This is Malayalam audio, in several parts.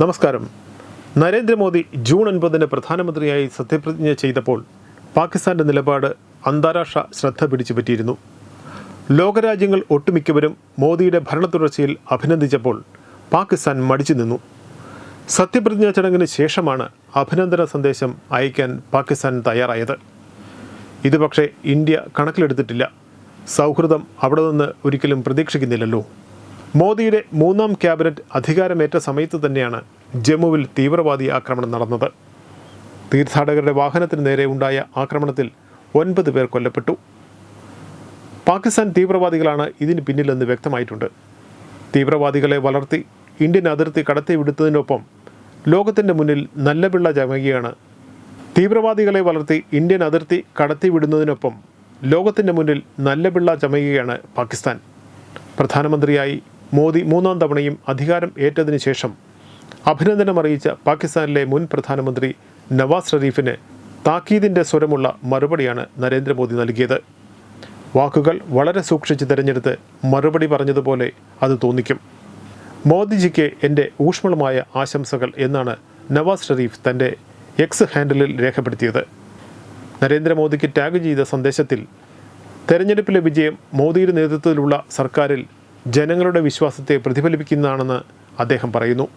നമസ്കാരം. നരേന്ദ്രമോദി ജൂൺ ഒൻപതിന് പ്രധാനമന്ത്രിയായി സത്യപ്രതിജ്ഞ ചെയ്തപ്പോൾ പാകിസ്ഥാന്റെ നിലപാട് അന്താരാഷ്ട്ര ശ്രദ്ധ പിടിച്ചുപറ്റിയിരുന്നു. ലോകരാജ്യങ്ങൾ ഒട്ടുമിക്കവരും മോദിയുടെ ഭരണ തുടർച്ചയിൽ അഭിനന്ദിച്ചപ്പോൾ പാകിസ്ഥാൻ മടിച്ചു നിന്നു. സത്യപ്രതിജ്ഞാ ചടങ്ങിന് ശേഷമാണ് അഭിനന്ദന സന്ദേശം അയക്കാൻ പാകിസ്ഥാൻ തയ്യാറായത്. ഇത് പക്ഷേ ഇന്ത്യ കണക്കിലെടുത്തിട്ടില്ല. സൗഹൃദം അവിടെ നിന്ന് ഒരിക്കലും പ്രതീക്ഷിക്കുന്നില്ലല്ലോ. മോദിയുടെ മൂന്നാം ക്യാബിനറ്റ് അധികാരമേറ്റ സമയത്ത് തന്നെയാണ് ജമ്മുവിൽ തീവ്രവാദി ആക്രമണം നടന്നത്. തീർത്ഥാടകരുടെ വാഹനത്തിന് നേരെ ഉണ്ടായ ആക്രമണത്തിൽ ഒൻപത് പേർ കൊല്ലപ്പെട്ടു. പാകിസ്ഥാൻ തീവ്രവാദികളാണ് ഇതിന് പിന്നിലെന്ന് വ്യക്തമായിട്ടുണ്ട്. തീവ്രവാദികളെ വളർത്തി ഇന്ത്യൻ അതിർത്തി കടത്തിവിടുത്തതിനൊപ്പം ലോകത്തിന്റെ മുന്നിൽ നല്ല പിള്ള ചമയുകയാണ്. തീവ്രവാദികളെ വളർത്തി ഇന്ത്യൻ അതിർത്തി കടത്തിവിടുന്നതിനൊപ്പം ലോകത്തിന്റെ മുന്നിൽ നല്ല പിള്ള ചമയുകയാണ് പാകിസ്ഥാൻ. പ്രധാനമന്ത്രിയായി മോദി മൂന്നാം തവണയും അധികാരം ഏറ്റതിനു ശേഷം അഭിനന്ദനമറിയിച്ച പാകിസ്ഥാനിലെ മുൻ പ്രധാനമന്ത്രി നവാസ് ഷെരീഫിന് താക്കീതിന്റെ സ്വരമുള്ള മറുപടിയാണ് നരേന്ദ്രമോദി നൽകിയത്. വാക്കുകൾ വളരെ സൂക്ഷിച്ച് തിരഞ്ഞെടുത്ത് മറുപടി പറഞ്ഞതുപോലെ അത് തോന്നിക്കും. മോദിജിക്ക് എന്റെ ഊഷ്മളമായ ആശംസകൾ എന്നാണ് നവാസ് ഷെരീഫ് തന്റെ എക്സ് ഹാൻഡിലിൽ രേഖപ്പെടുത്തിയത്. നരേന്ദ്രമോദിക്ക് ടാഗ് ചെയ്ത സന്ദേശത്തിൽ തെരഞ്ഞെടുപ്പിലെ വിജയം മോദിയുടെ നേതൃത്വത്തിലുള്ള സർക്കാരിൽ ജനങ്ങളുടെ വിശ്വാസത്തെ പ്രതിഫലിപ്പിക്കുന്നതാണെന്ന് അദ്ദേഹം പറയുന്നു.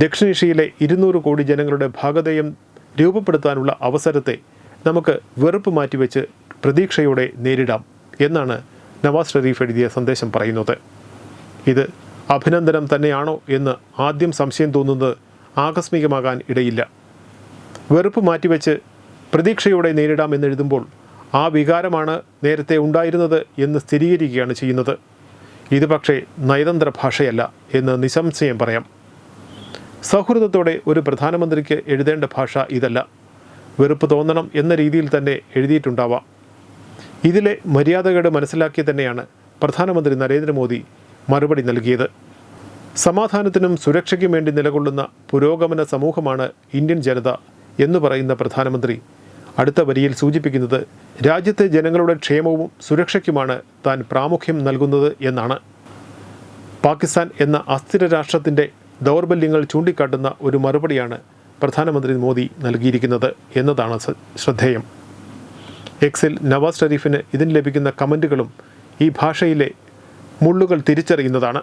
ദക്ഷിണേഷ്യയിലെ ഇരുന്നൂറ് കോടി ജനങ്ങളുടെ ഭാഗതയം രൂപപ്പെടുത്താനുള്ള അവസരത്തെ നമുക്ക് വെറുപ്പ് മാറ്റിവെച്ച് പ്രതീക്ഷയോടെ നേരിടാം എന്നാണ് നവാസ് ഷെരീഫ് എഴുതിയ സന്ദേശം പറയുന്നത്. ഇത് അഭിനന്ദനം തന്നെയാണോ എന്ന് ആദ്യം സംശയം തോന്നുന്നത് ആകസ്മികമാകാൻ ഇടയില്ല. വെറുപ്പ് മാറ്റിവെച്ച് പ്രതീക്ഷയോടെ നേരിടാം എന്നെഴുതുമ്പോൾ ആ വികാരമാണ് നേരത്തെ ഉണ്ടായിരുന്നത് എന്ന് സ്ഥിരീകരിക്കുകയാണ് ചെയ്യുന്നത്. ഇത് പക്ഷേ നയതന്ത്ര ഭാഷയല്ല എന്ന് നിസംശയം പറയാം. സൗഹൃദത്തോടെ ഒരു പ്രധാനമന്ത്രിക്ക് എഴുതേണ്ട ഭാഷ ഇതല്ല. വെറുപ്പ് തോന്നണം എന്ന രീതിയിൽ തന്നെ എഴുതിയിട്ടുണ്ടാവാം. ഇതിലെ മര്യാദകേട് മനസ്സിലാക്കി തന്നെയാണ് പ്രധാനമന്ത്രി നരേന്ദ്രമോദി മറുപടി നൽകിയത്. സമാധാനത്തിനും സുരക്ഷയ്ക്കും വേണ്ടി നിലകൊള്ളുന്ന പുരോഗമന സമൂഹമാണ് ഇന്ത്യൻ ജനത എന്ന് പറയുന്ന പ്രധാനമന്ത്രി അടുത്ത വരിയിൽ സൂചിപ്പിക്കുന്നത് രാജ്യത്തെ ജനങ്ങളുടെ ക്ഷേമവും സുരക്ഷയ്ക്കുമാണ് താൻ പ്രാമുഖ്യം നൽകുന്നത് എന്നാണ്. പാകിസ്ഥാൻ എന്ന അസ്ഥിര രാഷ്ട്രത്തിന്റെ ദൗർബല്യങ്ങൾ ചൂണ്ടിക്കാട്ടുന്ന ഒരു മറുപടിയാണ് പ്രധാനമന്ത്രി മോദി നൽകിയിരിക്കുന്നത് എന്നതാണ് ശ്രദ്ധേയം. എക്സിൽ നവാസ് ഷെരീഫിന് ഇതിന് ലഭിക്കുന്ന കമന്റുകളും ഈ ഭാഷയിലെ മുള്ളുകൾ തിരിച്ചറിയുന്നതാണ്.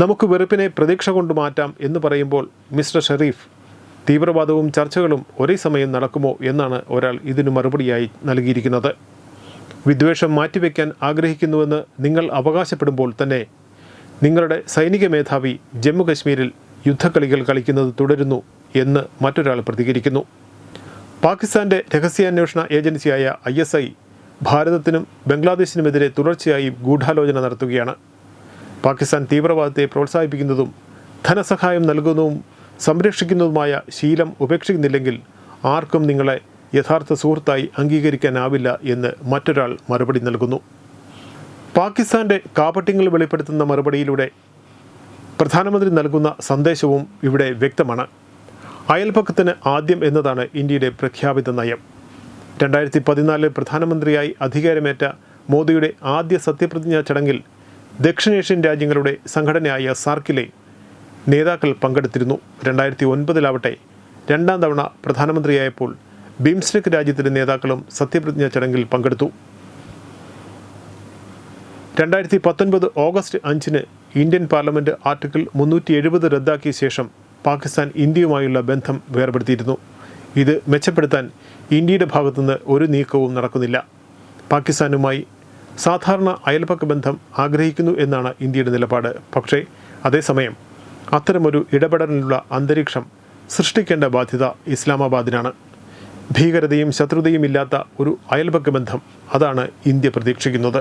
നമുക്ക് വെറുപ്പിനെ പ്രതീക്ഷ കൊണ്ട് മാറ്റാം എന്ന് പറയുമ്പോൾ മിസ്റ്റർ ഷെരീഫ് തീവ്രവാദവും ചർച്ചകളും ഒരേ സമയം നടക്കുമോ എന്നാണ് ഒരാൾ ഇതിനു മറുപടിയായി നൽകിയിരിക്കുന്നത്. വിദ്വേഷം മാറ്റിവെക്കാൻ ആഗ്രഹിക്കുന്നുവെന്ന് നിങ്ങൾ അവകാശപ്പെടുമ്പോൾ തന്നെ നിങ്ങളുടെ സൈനിക മേധാവി ജമ്മുകശ്മീരിൽ യുദ്ധക്കളികൾ കളിക്കുന്നത് തുടരുന്നു എന്ന് മറ്റൊരാൾ പ്രതികരിക്കുന്നു. പാകിസ്ഥാന്റെ രഹസ്യാന്വേഷണ ഏജൻസിയായ ഐ എസ് ഐ ഭാരതത്തിനും ബംഗ്ലാദേശിനുമെതിരെ തുടർച്ചയായി ഗൂഢാലോചന നടത്തുകയാണ്. പാകിസ്ഥാൻ തീവ്രവാദത്തെ പ്രോത്സാഹിപ്പിക്കുന്നതും ധനസഹായം നൽകുന്നതും സംരക്ഷിക്കുന്നതുമായ ശീലം ഉപേക്ഷിക്കുന്നില്ലെങ്കിൽ ആർക്കും നിങ്ങളെ യഥാർത്ഥ സുഹൃത്തായി അംഗീകരിക്കാനാവില്ല എന്ന് മറ്റൊരാൾ മറുപടി നൽകുന്നു. പാകിസ്ഥാന്റെ കാപട്യങ്ങൾ വെളിപ്പെടുത്തുന്ന മറുപടിയിലൂടെ പ്രധാനമന്ത്രി നൽകുന്ന സന്ദേശവും ഇവിടെ വ്യക്തമാണ്. അയൽപക്കത്തിന് ആദ്യം എന്നതാണ് ഇന്ത്യയുടെ പ്രഖ്യാപിത നയം. രണ്ടായിരത്തി പതിനാലിൽ പ്രധാനമന്ത്രിയായി അധികാരമേറ്റ മോദിയുടെ ആദ്യ സത്യപ്രതിജ്ഞാ ചടങ്ങിൽ ദക്ഷിണേഷ്യൻ രാജ്യങ്ങളുടെ സംഘടനയായ സാർക്കിലെ നേതാക്കൾ പങ്കെടുത്തിരുന്നു. രണ്ടായിരത്തി ഒൻപതിലാവട്ടെ രണ്ടാം തവണ പ്രധാനമന്ത്രിയായപ്പോൾ ബിംസ്റ്റെക് രാജ്യത്തിന്റെ നേതാക്കളും സത്യപ്രതിജ്ഞാ ചടങ്ങിൽ പങ്കെടുത്തു. രണ്ടായിരത്തി പത്തൊൻപത് ഓഗസ്റ്റ് അഞ്ചിന് ഇന്ത്യൻ പാർലമെന്റ് ആർട്ടിക്കിൾ മുന്നൂറ്റി എഴുപത് റദ്ദാക്കിയ ശേഷം പാകിസ്ഥാൻ ഇന്ത്യയുമായുള്ള ബന്ധം വേർപെടുത്തിയിരുന്നു. ഇത് മെച്ചപ്പെടുത്താൻ ഇന്ത്യയുടെ ഭാഗത്തുനിന്ന് ഒരു നീക്കവും നടക്കുന്നില്ല. പാകിസ്ഥാനുമായി സാധാരണ അയൽപക്ക ബന്ധം ആഗ്രഹിക്കുന്നു എന്നാണ് ഇന്ത്യയുടെ നിലപാട്. പക്ഷേ അതേസമയം അത്തരമൊരു ഇടപെടലിനുള്ള അന്തരീക്ഷം സൃഷ്ടിക്കേണ്ട ബാധ്യത ഇസ്ലാമാബാദിനാണ്. ഭീകരതയും ശത്രുതയും ഇല്ലാത്ത ഒരു അയൽപക്ക ബന്ധം അതാണ് ഇന്ത്യ പ്രതീക്ഷിക്കുന്നത്.